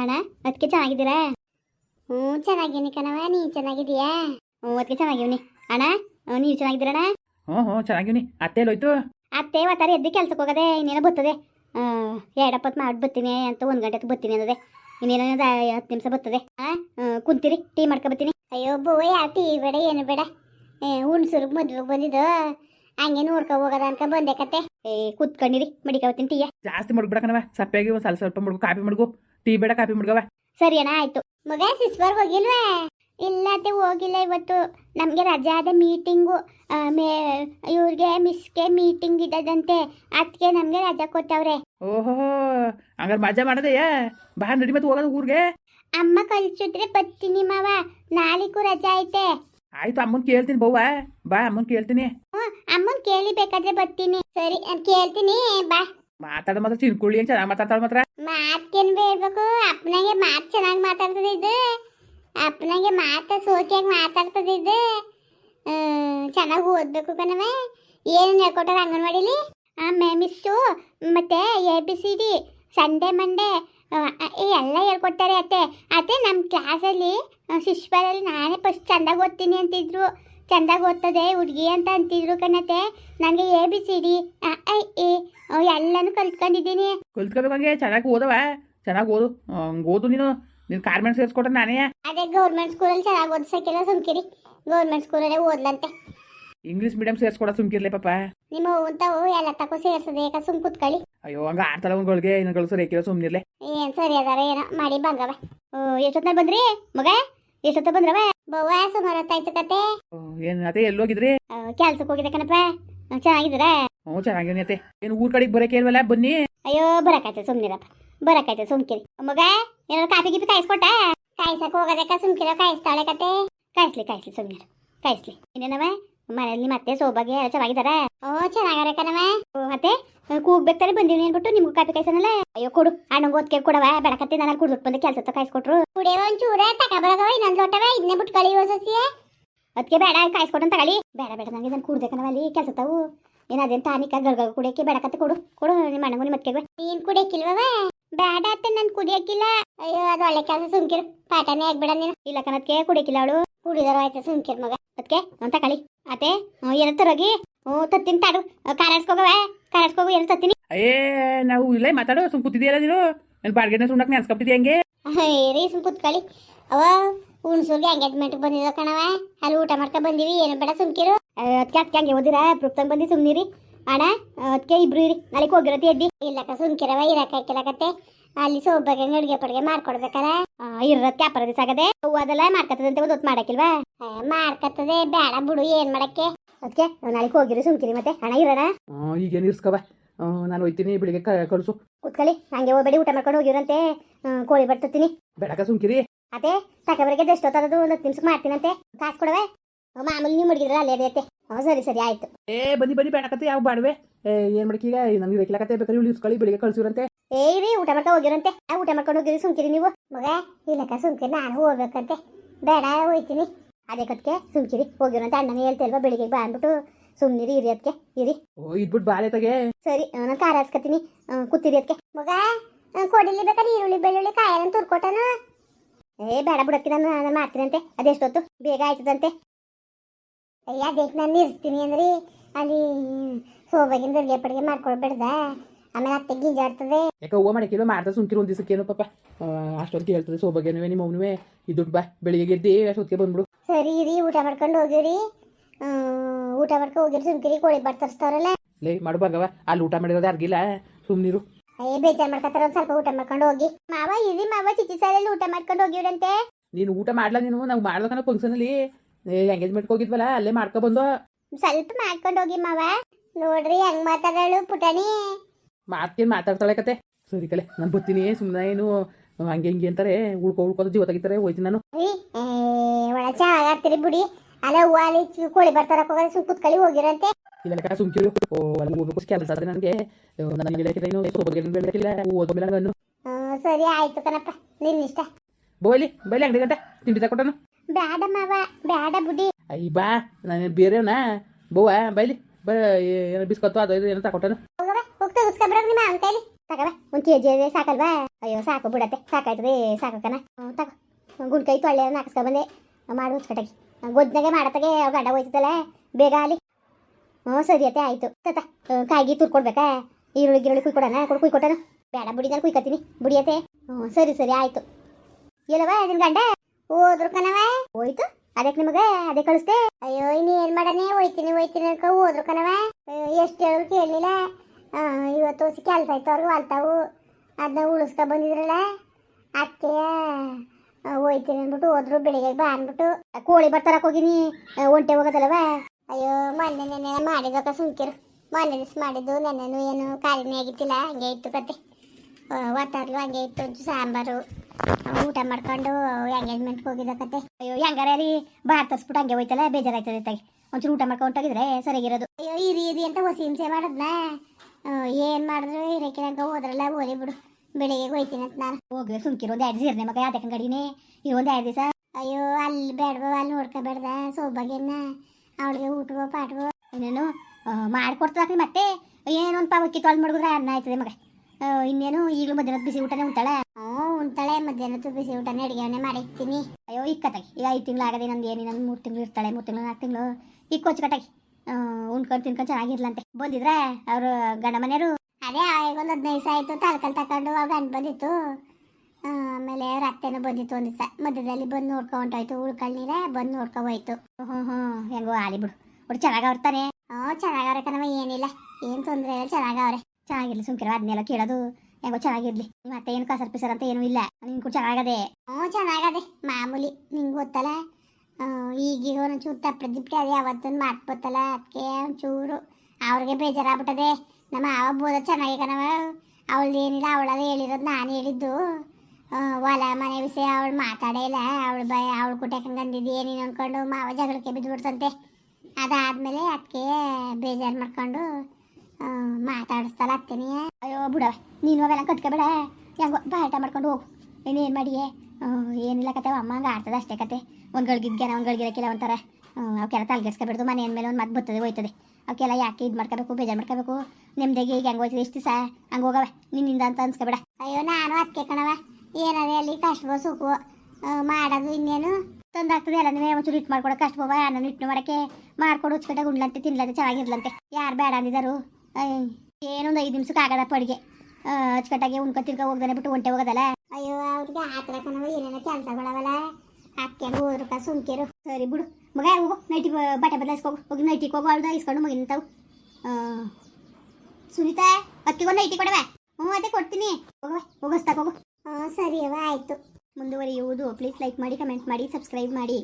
ಅಣ್ಣ ಅದಕ್ಕೆ ಚೆನ್ನಾಗಿದ್ದೀರಾ? ಹ್ಞೂ ಚೆನ್ನಾಗಿನಿ ಕಣವ ನೀ ಚೆನ್ನಾಗಿದೀಯಾ ಹ್ಞೂ ಅದಕ್ಕೆ ಚೆನ್ನಾಗಿವ್ನಿ ಅಣ್ಣ ಹ್ಞೂ, ನೀವು ಚೆನ್ನಾಗಿದ್ದೀರಣ್ಣ ಹ್ಞೂ ಹ್ಞೂ ಚೆನ್ನಾಗಿವ್ನಿ ಅತ್ತೆ ಎಲ್ಲೋಯ್ತು? ಅತ್ತೆ ಒತ್ತಾರೆ ಎದ್ದು ಕೆಲ್ಸಕ್ಕೆ ಹೋಗದೆ ಇನ್ನೇನೋ ಬರ್ತದೆ. ಎರಡಪ್ಪತ್ತು ಮಾಡಿ ಬರ್ತೀನಿ ಅಂತ ಒಂದು ಗಂಟೆ ಬರ್ತೀನಿ ಅನ್ನೋದೆ ಇನ್ನೇನೋ ಹತ್ತು ನಿಮಿಷ ಬತ್ತದೆ ಆ, ಆ, ಕುಂತೀರಿ ಟೀ ಮಾಡ್ಕೊ ಬರ್ತೀನಿ ಅಯ್ಯೋ ಬೋಯ್ ಯಾವ ಟೀ ಬೇಡ ಏನು ಬೇಡ. ಹುಣ್ಸೂರ್ಗೆ ಮದ್ವೆಗೆ ಬಂದಿದ್ದು. ಹಂಗೆ ನೋಡ್ಕೊ ಹೋಗೋದ ಅನ್ಕ ಬಂದೆ ಕತೆ. ಏ ಕುತ್ಕೊಂಡಿರಿ ಮಡಿಕೋತೀನಿ ಟೀಯ. ಜಾಸ್ತಿ ಮಡ್ಗ್ಬಿಡಕನವ ಸಪ್ಪೆಗೆ ಒಂದು ಸ್ವಲ್ಪ ಸ್ವಲ್ಪ ಮಡ್ಗು ಕಾಫಿ ಮಡ್ಗು. ಟೀ ಬೇಡ ಕಾಪಿ ಮಡ್ಗವ ಸರಿ ಅಣ್ಣ ಆಯ್ತು. ಮಗ ಸಿಸ್ವರ್ ಹೋಗಿಲ್ವೇ ಇಲ್ಲ ಅತ್ತೆ ಹೋಗಿಲ್ಲ ಇವತ್ತು. ನಮಗೆ ರಜಾ ಆದ ಮೀಟಿಂಗು ಮೇ ಇವ್ರಿಗೆ ಮಿಸ್ಗೆ ಮೀಟಿಂಗ್ ಇದ್ದದಂತೆ. ಅದಕ್ಕೆ ನಮಗೆ ರಜಾ ಕೊಟ್ಟವ್ರೆ. ಓಹೋ ಹಂಗಾರೆ ಮಜಾ ಮಾಡದೆಯಾ? ಬಾ ನಡಿ ಮತ್ತೆ ಹೋಗೋದು ಊರಿಗೆ. ಅಮ್ಮ ಕಳ್ಸಿದ್ರೆ ಬರ್ತೀನಿ ಮಾವ. ನಾಳಿಗೂ ರಜಾ ಐತೆ. ಆಯ್ತು ಅಮ್ಮನ್ ಕೇಳ್ತೀನಿ ಬವ್ವ ಬಾ ಅಮ್ಮನ್ ಕೇಳ್ತೀನಿ. ಹ್ಞೂ ಅಮ್ಮನ್ ಕೇಳಿ ಬೇಕಾದ್ರೆ ಬರ್ತೀನಿ. ಸರಿ ಕೇಳ್ತೀನಿ. ಬಾ. ಮಾತಾಡ ಮಾತ್ರ ತಿನ್ಕೊಳ್ಳಿ ಅಂತ ಚೆನ್ನಾಗಿ ಮಾತಾಡ್ತಾಳ ಮಾತ್ರ. ಮಾತ್ಕೇನ್ ಹೇಳ್ಬೇಕು ಅಪ್ಪನಾಗೆ ಮಾತು ಚೆನ್ನಾಗಿ ಮಾತಾಡ್ತದೆ ಇದು. ಅಪ್ಪನಾಗೆ ಮಾತ ಸೋಕಿಯಾಗಿ ಮಾತಾಡ್ತದೆ ಇದು. ಚೆನ್ನಾಗಿ ಓದ್ಬೇಕು ಕಣವೆ ಏನು ಹೇಳ್ಕೊಟ್ಟಾರ ಅಂಗನವಾಡಿಲಿ? ಮಿಸ್ಸು, ಮತ್ತೆ A, B, C, D, Sunday, Monday ಎಲ್ಲ ಹೇಳ್ಕೊಡ್ತಾರೆ ಅತ್ತೆ. ಅತ್ತೆ ನಮ್ಮ ಕ್ಲಾಸಲ್ಲಿ ಶಿಶುಪಾಲಲ್ಲಿ ನಾನೇ ಫಸ್ಟ್ ಚೆಂದಾಗಿ ಓದ್ತೀನಿ ಅಂತಿದ್ರು. ಚೆಂದಾಗಿ ಓದ್ತದೆ ಹುಡುಗಿ ಅಂತ ಅಂತಿದ್ರು ಕಣತೆ. ನನಗೆ A B C D I A ಎಲ್ಲನೂ ಕಲ್ತ್ಕೊಂಡಿದ್ದೀನಿ. ಕಲ್ತ್ಕೊಂಡಂಗೆ ಚೆನ್ನಾಗಿ ಓದವ. ಚೆನ್ನಾಗಿ ಓದು. ಓದು ನೀನು. ನೀನು ಕಾರ್ಮೆಂಟ್ ಸೇರಿಸ್ಕೊಟ್ಟ ನಾನೇ. ಅದೇ ಗೌರ್ಮೆಂಟ್ ಸ್ಕೂಲಲ್ಲಿ ಚೆನ್ನಾಗಿ ಓದಿಸಕ್ಕೆಲ್ಲ ಸುಮ್ಕಿರಿ. ಗೌರ್ಮೆಂಟ್ ಸ್ಕೂಲಲ್ಲೇ ಓದ್ಲಂತೆ. ಇಂಗ್ಲೀಷ್ ಮೀಡಿಯಂ ಸೇರಿಸ್ಕೊಡ ಸುಮ್ಕಿರ್ಲಿ ಪಾಪ. ನಿಮ್ಮ ತಾವು ಎಲ್ಲ ತಕೋ ಸೇರ್ಸದೆ ಯಾಕ ಸುಮ್ ಕುತ್ಕೊಳ್ಳಿ. ಅಯ್ಯೋ ಹಂಗ ಆಡ್ತಾಳ ಒಂದ್ಗಳಿಗೆ ಇನ್ನು ಕಳಿಸೋ ಸುಮ್ಮನಿರ್ಲೆ ಏನ್ ಸರಿ ಅದಾರ ಏನೋ ಮಾಡಿ ಬಂಗವ ಎಷ್ಟೊತ್ತ ಬಂದ್ರಿ ಮಗ? ಎಷ್ಟೊತ್ತ ಬಂದ್ರವ? ಬವ್ವ ಸುಮಾರು ಹೊತ್ತಾಯ್ತು ಕತೆ. ಏನು ಎಲ್ಲಿ ಹೋಗಿದ್ರಿ ಕೆಲ್ಸಕ್ಕೆ ಹೋಗಿದೆ ಕಣಪ್ಪ. ಚೆನ್ನಾಗಿದ್ದೀರಾ? ಹ್ಞೂ ಚೆನ್ನಾಗಿವ್ನಿ ಅತ್ತೆ. ಏನು ಊರ್ ಕಡೆಗೆ ಬರೋಕೆ ಇಲ್ವಲ್ಲ ಬನ್ನಿ. ಅಯ್ಯೋ ಬರಕಾಯ್ತು ಸುಮ್ನಿರಪ್ಪ. ಬರಕಾಯ್ತು ಸುಮ್ಕಿರಿ. ಮಗ ಏನಾದ್ರು ಕಾಫಿ ಗಿಫಿ ಕಾಯಿಸ್ಕೊಟ್ಟ? ಕಾಯ್ಸಕ್ ಹೋಗೋದಕ್ಕ ಸುಮ್ಕಿರ ಕಾಯಿಸ್ತಾಳೆ ಕತೆ. ಕಾಯಿಸ್ಲಿ ಕಾಯಿಸ್ಲಿ ಸುಮ್ನಿರ. ಕಾಯಿಸ್ಲಿ. ಇನ್ನೇನವ? ಮನೆಯಲ್ಲಿ ಮತ್ತೆ ಸೋಬಾಗೆ ಚೆನ್ನಾಗಿದಾರ ಓ ಚೆನ್ನಾಗಾರ ಕಣವ ಓ ಮತ್ತೆ ಕೂಗ್ಬೇಕಾರೆ ಬಂದಿವಿ ಅನ್ಬಿಟ್ಟು ನಿಮ್ಗೆ ಕಾಫಿ ಕಾಯ್ಸನಲ್ಲ? ಅಯ್ಯೋ ಕೊಡು. ಅಣ್ಣಂಗೆ ಓದ್ ಕೇಳಿ ಕೊಡವ. ಬೆಳಕತ್ತೆ ನಾನು ಕುಡ್ದು ಬಂದು ಕೆಲಸ ಕಾಯಿಸ್ಕೊಟ್ರು. ಕುಡಿಯೋ ಒಂಚೂರ ತಗೊಬರಗವ ಇನ್ನೊಂದು ಲೋಟವ ಇದನ್ನೇ ಬಿಟ್ಕೊಳ್ಳಿ ಸಸಿಯೇ ಅದಕ್ಕೆ ಬೇಡ ಕಾಯಿಸ್ಕೊಟ್ಟು ತಗೊಳ್ಳಿ. ಬೇಡ ಬೇಡ ನಂಗೆ ನಾನು ಕುಡ್ದೆ ಕಣವ ಅಲ್ಲಿ ಕೆಲಸ ತಾವು. ಏನಾದೇನು ಟಾನಿಕ ಗರ್ಗ ಕುಡಿಯಕ್ಕೆ ಬೇಡಕತ್ತೆ ಕೊಡು. ಕೊಡು ನಿಮ್ಮ ಅಣ್ಣಗೂ ನಿಮ್ಮ ಮತ್ತೆ ನೀನ್ ಕುಡಿಯಕ್ಕಿಲ್ವವ ಬೇಡ ಅತ್ತೆ ನನ್ ಕುಡಿಯಕ್ಕಿಲ್ಲ. ಅಯ್ಯೋ ಅದು ಒಳ್ಳೆ ಕೆಲಸ ಸುಮ್ಕಿರು. ಪಾಠನೇ ಆಗ್ಬೇಡ ನೀನು. ಇಲ್ಲ ಕಣದ್ಕೆ ಕುಡಿಯಕ್ಕಿಲ್ಲ ಅವಳು. ಕುಡಿದಾರ ಆಯ್ತು ಸುಮ್ಕಿರ್ ಮಗ. ಅದಕ್ಕೆ ಅಂತ ಕಳಿ ಅತ್ತೆ ಏನೋ ತರೋಗಿ. ಹ್ಞೂ ತತ್ತಿನ ತಾಡು. ಕಾರಾಡ್ಸ್ಕೋಗವ ಕಾರಾಡ್ಸ್ಕೋಗು ಏನು ತತ್ತೀನಿ. ಅಯ್ಯೇ ನಾವು ಇಲ್ಲೇ ಮಾತಾಡೋ ಸುಮ್ ಕೂತಿದ್ದೀಯಲ್ಲ ನೀನು? ನನ್ನ ಬಾಡ್ಗೆನ ಸುಣ್ಣಕ್ಕೆ ನೆನ್ಸ್ಕೊಬಿಟ್ಟಿದ್ದೆ ಹಂಗೆ? ಏರಿ ಸುಮ್ ಕೂತ್ಕೊಳ್ಳಿ. ಅವ ಹುಣ್ಸೂರ್ಗೆ ಎಂಗೇಜ್ಮೆಂಟ್ ಬಂದಿದ್ದ ಕಣವ ಅಲ್ಲಿ ಊಟ ಮಾಡ್ಕೊಂಡ್ ಬಂದಿವಿ. ಏನು ಬೇಡ ಸುಮ್ಕಿರು. ಅದಕ್ಕೆ ಅದಕ್ಕೆ ಹಂಗೆ ಓದಿರ ಪ್ರೂಫ್ತಂಗ್ ಬಂದು ಸುಮ್ನಿರಿ. ಅಣ್ಣ ಅದಕ್ಕೆ ಇಬ್ರು ಇರಿ. ನಾಳೆಗೆ ಹೋಗಿರೋದು ಎದ್ದಿ ಇಲ್ಲಕ್ಕ ಸುಮ್ಕಿರವ ಇರಕ್ಕಾಕಿಲ್ಲಕತ್ತೆ ಅಲ್ಲಿ ಸೋಬಾಗ ಅಡುಗೆ ಪಡ್ಗೆ ಮಾಡ್ಕೊಡ್ಬೇಕಲ್ಲ? ಇರತ್ತೆ ಅಪರ ದಿವಸ ಆಗದೆ? ಹೂವು ಅದೆಲ್ಲ ಮಾಡ್ಕತ್ತದಂತೆ ಒಂದು ಹೊತ್ತು ಮಾಡಕ್ಕಿಲ್ವಾ? ಮಾಡ್ಕತ್ತದೆ ಬೇಡ ಬಿಡು ಏನ್ ಮಾಡಕ್ಕೆ? ಅದಕ್ಕೆ ನಾಳೆಗೆ ಹೋಗಿರಿ ಸುಮ್ಕಿರಿ ಮತ್ತೆ. ಹಣ ಇರೋಣ. ಈಗ ಈಗೇನು ಇರ್ಸ್ಕವ? ನಾನು ಹೋಯ್ತೀನಿ ಬೆಳಿಗ್ಗೆ ಕಳಿಸು. ಕೂತ್ಕೊಳ್ಳಿ ಹಂಗೆ ಹೋಗ್ಬೇಡಿ ಊಟ ಮಾಡ್ಕೊಂಡು ಹೋಗಿರಂತೆ ಕೋಳಿ ಬರ್ತೀನಿ ಬೆಳಕ ಸುಮ್ಕಿರಿ ಅದೇ ತಕಬರಿಗೆ ಎಷ್ಟೊತ್ತದು ಒಂದು ನಿಮಿಷಕ್ಕೆ ಮಾಡ್ತೀನಂತೆ. ಕಾಸು ಕೊಡವೆ? ಮಾಮೂಲಿ ನೀವು ಮಡಗಿದ್ರ ಅಲ್ಲೇ ಅದೈತೆ ಹ್ಞೂ ಸರಿ ಸರಿ ಆಯ್ತು. ಏ ಬನ್ನಿ ಬನ್ನಿ ಬೇಡಕತ್ತೆ ಯಾವ ಬಾಡ್ವೆ ಏ ಏನು ಮಾಡಕ್ಕೀಗ ನನಗೆ ರೇಖಲಾಕತ್ತೆ ಬೇಕಾದ್ರೆ ಇಲ್ಲಿ ಇಸ್ಕೊಳ್ಳಿ ಬೆಳಿಗ್ಗೆ ಕಳ್ಸಿರಂತೆ ಏ ರೀ ಊಟ ಮಾಡ್ಕೊಂಡು ಹೋಗಿರಂತೆ ಆ ಊಟ ಮಾಡ್ಕೊಂಡು ಹೋಗಿರಿ ಸುಮ್ಕಿರಿ ನೀವು. ಮಗ ಇಲ್ಲಕ್ಕ ಸುಮ್ಕಿರಿ ನಾನು ಹೋಗ್ಬೇಕಂತೆ. ಬೇಡ ಹೋಯ್ತೀನಿ. ಅದೇ ಕತ್ಕೆ ಸುಮ್ಕಿರಿ ಹೋಗಿರಂತೆ ಅಣ್ಣನೇ ಹೇಳ್ತೇಲ್ವಾ ಬೆಳಿಗ್ಗೆ ಬಾ ಅಂದ್ಬಿಟ್ಟು ಸುಮ್ನಿರಿ ಇರಿ ಅದಕ್ಕೆ ಇರಿ. ಓ ಇದ್ಬಿಟ್ಟು ಬಾಳೆ ತಗೆ. ಸರಿ ನಾನು ಖಾರ ಹಾಸ್ಕತೀನಿ ಕೂತಿರಿ ಅದಕ್ಕೆ ಮಗ ಕೊಡಿಲಿ ಬೇಕಾದ್ರೆ ಈರುಳ್ಳಿ ಬೆಳ್ಳುಳ್ಳಿ ಕಾಯಲ್ಲ ತುರ್ಕೊಟ್ಟನ. ಏ ಬೇಡ ಬಿಡಕ್ಕೆ ನಾನು ನಾನು ಮಾಡ್ತೀನಂತೆ. ಅದೆಷ್ಟೊತ್ತು? ಬೇಗ ಆಯ್ತದಂತೆ. ಅದಕ್ಕೆ ನಾನು ಇರ್ತೀನಿ ಅಂದ್ರಿ. ಅಲ್ಲಿ ಹೋಗ್ಬೇಕಿಂದ ಅಡುಗೆ ಪಡಿಗೆ ಮಾಡ್ಕೊಳ್ಬೇಡ್ದ. ಆಮೇಲೆ ಅತ್ತೆ ಗಿಂಜಾಡ್ತದೆ. ಯಾಕೆ ಹೂವು ಮಾಡಕ್ಕಿಲ್ವ ಮಾಡ್ದೆ ಸುಮ್ಕಿರು ಒಂದು ದಿವಸಕ್ಕೆ ಏನೋ ಪಾಪ. ಅಷ್ಟೊತ್ತಿಗೆ ಹೇಳ್ತದೆ ಸೋಬಾಗೇನುವೆ ನಿಮ್ಮ ಅವನುವೆ ಇದ್ದುಟ್ಟು ಬಾ ಬೆಳಿಗ್ಗೆ ಗೆದ್ದಿ ಅಷ್ಟೊತ್ತಿಗೆ ಬಂದ್ಬಿಡು. ಸರಿ ರೀ ಊಟ ಮಾಡ್ಕೊಂಡು ಹೋಗಿರಿ ಊಟ ಮಾಡ್ಕೊಂಡು ಹೋಗಿರಿ ಸುಮ್ಕಿರಿ ಕೋಳಿ ಬಾಟ್ ತರಿಸ್ತಾರಲ್ಲ ಲೇ ಮಾಡು ಭಾಗವ ಅಲ್ಲಿ ಊಟ ಮಾಡಿರೋದು ಯಾರಿಗಿಲ್ಲ? ಸುಮ್ನಿರು. ಏ ಬೇಜಾರ್ ಮಾಡ್ಕೊತಾರ ಒಂದ್ ಸ್ವಲ್ಪ ಊಟ ಮಾಡ್ಕೊಂಡು ಹೋಗಿ. ಮಾವ ಇರಿ ಮಾವ ಚಿಚಿ ಸಾಲಲ್ಲಿ ಊಟ ಮಾಡ್ಕೊಂಡು ಹೋಗಿವ್ರಂತೆ. ನೀನು ಊಟ ಮಾಡ್ಲಾ ನೀನು? ನಾವು ಮಾಡ್ಬೇಕನ್ನೋ ಫಂಕ್ಷನಲ್ಲಿ ಎಂಗೇಜ್ಮೆಂಟ್ಗೆ ಹೋಗಿದ್ವಲ್ಲ ಅಲ್ಲೇ ಮಾಡ್ಕೊ ಬಂದು ಸ್ವಲ್ಪ ಮಾಡ್ಕೊಂಡು ಹೋಗಿ ಮಾವ. ನೋಡ್ರಿ ಹೆಂಗ್ ಮಾತಾಡಳು ಪುಟಾಣಿ. ಮಾತ್ಕೇನು ಮಾತಾಡ್ತಾಳೆ ಕತೆ. ಸರಿ ಕಲೆ ನಾನು ಬರ್ತೀನಿ. ಸುಮ್ಮನೆ ಏನು ಹಂಗೆ ಹಿಂಗೆ ಅಂತಾರೆ. ಉಳ್ಕೊ ಉಳ್ಕೊಂಡು ಜೀವ ತೆಗಿತಾರೆ ಹೋಯ್ತೀನಿ ನಾನು. ರೀ ಆಗಾಡ್ತೀರಿ ಬಿಡಿ. ಅಲ್ಲ ಹೂವು ಅಲ್ಲಿ ಕೋಳಿ ಬರ್ತಾರ ಹೋಗೋದು ಸುಮ್ ಕುತ್ಕಳಿ ಹೋಗಿರಂತೆ. ಇಲ್ಲ ಸುಮ್ಕಿರು ಅಲ್ಲಿ ಹೋಗ್ಬೇಕು ಕೆಲಸ ಆದರೆ ನನಗೆ. ನನಗೆ ಹೇಳಕ್ಕಿಲ್ಲ ಇನ್ನು. ಸೋಬಗೆ ಬೆಳಕಿಲ್ಲ ಓದೋ ಮೇಲೆ ನಾನು ಹ್ಮ್, ಸರಿ ಆಯ್ತು ಕಣಪ್ಪ. ನಿನ್ನ ಇಷ್ಟ. ಬೋಲಿ ಬೈಲಿ ಅಂಗಡಿ ಗಂಟೆ. ತಿಂಡಿ ತಕೊಟ್ಟನು ಬೇಡ ಮಾವ ಬೇಡ ಬುಡಿ. ಅಯ್ಯ ಬಾ ನಾನು ಬೇರೆಯವನ ಬೋವ ಬೈಲಿ. ಬ ಏನೋ ಬಿಸ್ಕತ್ತು ಅದು ಇದು ಏನೋ ತಕೊಟ್ಟನು ಹೋಗವ ಹೋಗಿ ತೆಗಿಸ್ಕೊಂಬರ ನಿಮ್ಮ ಅವನ ಕೈಲಿ. ತಗವ ಒಂದು ಕೆ ಜಿ ಸಾಕಲ್ವಾ? ಅಯ್ಯೋ ಸಾಕು ಬಿಡತ್ತೆ ಸಾಕಾಯ್ತದೆ ಸಾಕಕ್ಕನ ಹ್ಞೂ ತಗೋ. ಗುಂಡ್ಕೈ ತೊಳ್ಳೆ ಹಾಕಿಸ್ಕೊ ಬಂದೆ. ಮಾಡಿ ಮುಚ್ಕಟಾಗಿ ಗೊಜ್ಜಾಗೆ ಮಾಡತ್ತಾಗೆ ಗಂಡ ಹೋಯ್ತದಲ್ಲ? ಬೇಗ ಅಲ್ಲಿ ಹ್ಞೂ ಸರಿ ಅತ್ತೆ ಆಯ್ತು. ತತ ಕಾಯಿಗೆ ತುರ್ಕೊಡ್ಬೇಕಾ? ಈರುಳ್ಳಿ ಗಿರುಳ್ಳಿ ಕುಯ್ಕೊಡೋಣ? ಕೊಡು ಕುಯ್ಕೊಟ್ಟನು ಬೇಡ ಬುಡಿ ನಾನು ಕುಯ್ಕತ್ತೀನಿ ಬುಡಿಯತ್ತೆ ಹ್ಞೂ ಸರಿ ಸರಿ ಆಯ್ತು. ಎಲ್ಲವ ನಿನ್ ಗಂಡ? ಹೋದ್ರು ಕಣವ ಹೋಯ್ತು? ಅದಕ್ಕೆ ನಿಮಗೆ ಅದೇ ಕಳಿಸ್ದೆ. ಅಯ್ಯೋ, ಇನ್ನು ಏನು ಮಾಡನೆ ಹೋಯ್ತೀನಿ ಹೋಯ್ತೀನಿ ಅನ್ಕ, ಹೋದ್ರು ಕಣವ ಎಷ್ಟು ಹೇಳಿದ್ರು ಕೇಳಲಿಲ್ಲ. ಇವತ್ತು ಹೊಸ ಕೆಲಸ ಆಯ್ತು, ಅವ್ರಿಗೆ ಹೊಲ್ತಾವು ಅದನ್ನ ಉಳಿಸ್ಕೊ ಬಂದಿದ್ರಲ್ಲ. ಅದಕ್ಕೆ ಹೋಯ್ತೀನಿ ಅಂದ್ಬಿಟ್ಟು ಹೋದ್ರು ಬೆಳಿಗ್ಗೆ ಬಾ ಅಂದ್ಬಿಟ್ಟು. ಕೋಳಿ ಬರ್ತರಕ್ಕೆ ಹೋಗಿನಿ. ಒಂಟೆ ಹೋಗೋದಲ್ವ ಅಯ್ಯೋ, ಮೊನ್ನೆ ನೆನ್ನೆ ಮಾಡಿದಕ್ಕ ಸುಮ್ಕಿರು. ಮೊನ್ನೆ ದಿವಸ ಮಾಡಿದ್ದು, ನೆನ್ನೆನು ಏನು ಕಾಲಿನೇ ಆಗಿದ್ದಿಲ್ಲ. ಹಂಗೆ ಇತ್ತು ಕತೆ. ವಾತಾರ್ಲು ಹಂಗೆ ಇತ್ತು ಸಾಂಬಾರು. ಊಟ ಮಾಡ್ಕೊಂಡು ಎಂಗೇಜ್ಮೆಂಟ್ಗೆ ಹೋಗಿದ್ದ ಅಯ್ಯೋ ಹೆಂಗಾರ ರೀ ಬಾರ್ ತರ್ಸ್ಬಿಟ್ಟು ಹಂಗೆ ಹೋಯ್ತಲ್ಲ, ಬೇಜಾರಾಯ್ತದೆ ತಾಗಿ ಒಂಚೂರು ಊಟ ಮಾಡ್ಕೊಂಡು ಹೋಗಿದ್ರೆ ಸರಿಯಾಗಿರೋದು ಅಯ್ಯೋ, ಇರಿ ಇರಿ ಅಂತ ಹೊಸ ಹಿಂಸೆ ಮಾಡಿದ್ನ. ಏನು ಮಾಡಿದ್ರು? ಇರಕ್ಕೆ ಹೋದ್ರಲ್ಲ ಓದಿ ಬಿಡು. ಬೆಳಿಗ್ಗೆ ಹೋಯ್ತೀನಿ ಅಂತ ನಾನು. ಹೋಗಿ ಸುಮ್ಕಿರು. ಒಂದು ಎರಡು ಮಗ ಯಾತಕ್ಕ ಗಡಿನೇ ಇರೋ, ಒಂದು ಎರಡು ದಿವಸ. ಅಯ್ಯೋ, ಅಲ್ಲಿ ಬೇಡವ ಅಲ್ಲಿ ನೋಡ್ಕೋಬೇಡ್ದ. ಸೌಭಾಗ್ಯನ. ಅವಳಿಗೆ ಊಟವೋ, ಪಾಟವೋ. ಇನ್ನೇನು ಮಾಡ್ಕೊಡ್ತಾಕ್ರಿ ಮತ್ತೆ. ಏನೊಂದು ಪಾವಕ್ಕಿ ತೊಳೆದು ಮಡಗಿದ್ರೆ ಅನ್ನ ಆಯ್ತದೆ ಮಗ. ಇನ್ನೇನು, ಈಗಲೂ ಮಧ್ಯಾಹ್ನದ ಬಿಸಿ ಊಟನೇ ಉಂಟಾಳೆ ಹ್ಞೂ ಮಧ್ಯಾಹ್ನ ಬಿಸಿ ಊಟನೇ ಅಡುಗೆನೇ ಮಾಡಿರ್ತೀನಿ. ಅಯ್ಯೋ ಇಕ್ಕತ್ತಾಗಿ. ಈಗ ಐದು ತಿಂಗಳು ಆಗದೆ ನಂದು ಏನು ನಂದು ಮೂರು ತಿಂಗಳು ಇರ್ತಾಳೆ ಮೂರು ತಿಂಗಳು ನಾಲ್ಕು ತಿಂಗಳು. ಈಗ ಕೊಚ್ಕಟ್ಟಾಗಿ ಉಣ್ಕೊಂಡು ತಿನ್ಕೊಂಡು ಚೆನ್ನಾಗಿರ್ಲಂತೆ ಬಂದಿದ್ರೆ ಅವರು ಗಂಡ ಮನೆಯವರು? ಅದೇ ಒಂದು ಹದಿನೈದು ದಿವಸ ಆಯಿತು ತಲ್ಕಲ್ ತಕೊಂಡು ಅವ್ರ ಗಂಡು ಬಂದಿತ್ತು. ಆಮೇಲೆ ಅತ್ತೆನೂ ಬಂದಿತ್ತು ಒಂದು ದಿವಸ. ಮಧ್ಯದಲ್ಲಿ ಬಂದು ನೋಡ್ಕೊಂಡೋಯ್ತು ನೀರೇ ಬಂದು ನೋಡ್ಕೊ ಹೋಯ್ತು. ಹ್ಞೂ ಹ್ಞೂ ಹೆಂಗೋ ಆಲಿ ಬಿಡು. ಒಟ್ಟು ಚೆನ್ನಾಗವ್ರತಾನೆ ಹ್ಞೂ ಚೆನ್ನಾಗವ್ರೆ ಕಣವ ಏನಿಲ್ಲ. ಏನು ತೊಂದರೆ ಇಲ್ಲ ಚೆನ್ನಾಗವ್ರೆ ಚೆನ್ನಾಗಿಲ್ಲ ಸುಮ್ಕಿರೋ ಅದನ್ನೆಲ್ಲ ಕೇಳೋದು. ಹೆಂಗೋ ಚೆನ್ನಾಗಿರ್ಲಿ. ನಿಮ್ಮ ಅತ್ತೆ ಏನು ಕಸರ್ ಪಿಸರ್ ಅಂತ ಏನೂ ಇಲ್ಲ. ನಿನ್ಗೂ ಚೆನ್ನಾಗದೆ. ಹ್ಞೂ, ಚೆನ್ನಾಗದೆ. ಮಾಮೂಲಿ. ನಿಂಗೆ ಗೊತ್ತಲ್ಲ? ಈಗೀಗ ಒಂಚೂರು ತಪ್ಪಡೆ ದಿಪ್ಪಡೆ ಅದೇ ಅವತ್ತೊಂದು ಮಾತು ಬತ್ತಲ್ಲ ಅದಕ್ಕೆ ಒಂಚೂರು ಅವ್ರಿಗೆ ಬೇಜಾರಾಗ್ಬಿಟ್ಟದೆ. ನಮ್ಮ ಮಾವ ಬೋದ ಚೆನ್ನಾಗಿ ಕಣವ ಅವಳು ಏನಿಲ್ಲ ಅವಳದೇ ಹೇಳಿರೋದು ನಾನು ಹೇಳಿದ್ದು. ಹೊಲ, ಮನೆ ವಿಷಯ ಅವಳು ಮಾತಾಡೇ ಇಲ್ಲ. ಅವಳು ಭಯ ಅವಳು ಕುಟಕಂಗೆ ಅಂದಿದ್ದು ಏನೇನು ಅಂದ್ಕೊಂಡು ಮಾವ ಜಗಳಕ್ಕೆ ಬಿದ್ದುಬಿಡ್ತಂತೆ. ಅದಾದಮೇಲೆ ಅದಕ್ಕೆ ಬೇಜಾರು ಮಾಡ್ಕೊಂಡು ಆ, ಮಾತಾಡಿಸ್ತಲ್ಲ ಅಯ್ಯೋ ಬಿಡವ ನೀನು ಅವೆಲ್ಲ ಕಟ್ಕೋಬೇಡ. ಹೆಂಗೋ ಬಾಟ ಮಾಡ್ಕೊಂಡು ಹೋಗು. ಇನ್ನೇನು ಮಾಡಿಯೇ? ಏನಿಲ್ಲ ಕತೆ ಅಮ್ಮ ಹಂಗೆ ಆಡ್ತದೆ ಅಷ್ಟೇ ಕತೆ. ಒಂದು ಗಳಿಗಿದ್ಗೆನ ಒಂದು ಗಳಿಗಿರಕ್ಕಿಲ್ಲ ಒಂಥರ. ಅವಕ್ಕೆಲ್ಲ ತಲೆಗೆಡ್ಸ್ಕೊಬಿಡ್ದು ಮನೆ ಮೇಲೆ ಒಂದು ಮತ್ತೆ ಬರ್ತದೆ ಹೋಯ್ತದೆ. ಅವಕ್ಕೆಲ್ಲ ಯಾಕೆ ಇದು ಮಾಡ್ಕೋಬೇಕು ಬೇಜಾರು ಮಾಡ್ಕೋಬೇಕು? ನೆಮ್ಮದಿಗೆ ಈಗ ಹೆಂಗೆ ಹೋಯ್ತದೆ ಇಷ್ಟು ದಿವಸ? ಹಂಗೆ ಹೋಗವ ನಿನ್ನಿಂದ ಅಂತ ಅನ್ಸ್ಕೊಬೇಡ. ಅಯ್ಯೋ ನಾನು ಅದಕ್ಕೆ ಕಣವ ಏನಾದ್ರೆ ಅಲ್ಲಿ ಕಷ್ಟವೋ ಸುಖವೋ ಮಾಡೋದು ಇನ್ನೇನು? ತಂದಾಗ್ತದೆ ಎಲ್ಲ ನೀವೇ ಒಂಚೂರು ಇಟ್ಟು ಮಾಡ್ಕೊಡೋ ಕಷ್ಟವ ನಾನು ಇಟ್ಟು ಮಾಡೋಕ್ಕೆ ಮಾಡ್ಕೊಡು ಉಚ್ಕಟ್ಟಾಗ ಗುಂಡ್ಲಂತೆ ತಿನ್ಲಂತೆ ಚೆನ್ನಾಗಿರ್ಲಂತೆ. ಯಾರು ಬೇಡ ಅಂದಿದ್ದಾರು? ಏನೊಂದು ಐದು ನಿಮಿಷಕ್ಕೆ ಆಗದಪ್ಪ ಅಡುಗೆ. ಅಚ್ಚುಕಟ್ಟಾಗಿ ಉಣ್ಕೊ ತಿನ್ಕೊ ಹೋಗ್ದಾನೆ ಬಿಟ್ಟು ಒಂಟೆ ಹೋಗೋದಲ್ಲ? ಅಯ್ಯೋ ಅವ್ರಿಗೆ ಥರ ಕಣವ ಏನೇನೋ ಕೆಲಸಗಳವಲ್ಲ. ಅಕ್ಕೆ ಹೋದ್ರು ಕ ಸುಮ್ಕಿರು. ಸರಿ ಬಿಡು. ಮಗ ಹೋಗು ನೈಟಿ ಬಟ್ಟೆ ಬದಲಾಯಿಸ್ಕೋ ಹೋಗಿ. ನೈಟಿಗೆ ಹೋಗು ಅವ್ರದ್ದು ಇಸ್ಕೊಂಡು ಮಗಿನ ತಾವು. ಸುನೀತಾ ಅಕ್ಕಿಗೊಂದು ನೈಟಿ ಕೊಡವೆ ಹ್ಞೂ ಅದೇ ಕೊಡ್ತೀನಿ. ಹೋಗವ ಹೋಗಸ್ತಾಗ ಹೋಗು. ಹಾಂ ಸರಿ ಅವ ಆಯಿತು. ಮುಂದುವರಿಯುವುದು. ಪ್ಲೀಸ್ ಲೈಕ್ ಮಾಡಿ ಕಮೆಂಟ್ ಮಾಡಿ ಸಬ್ಸ್ಕ್ರೈಬ್ ಮಾಡಿ.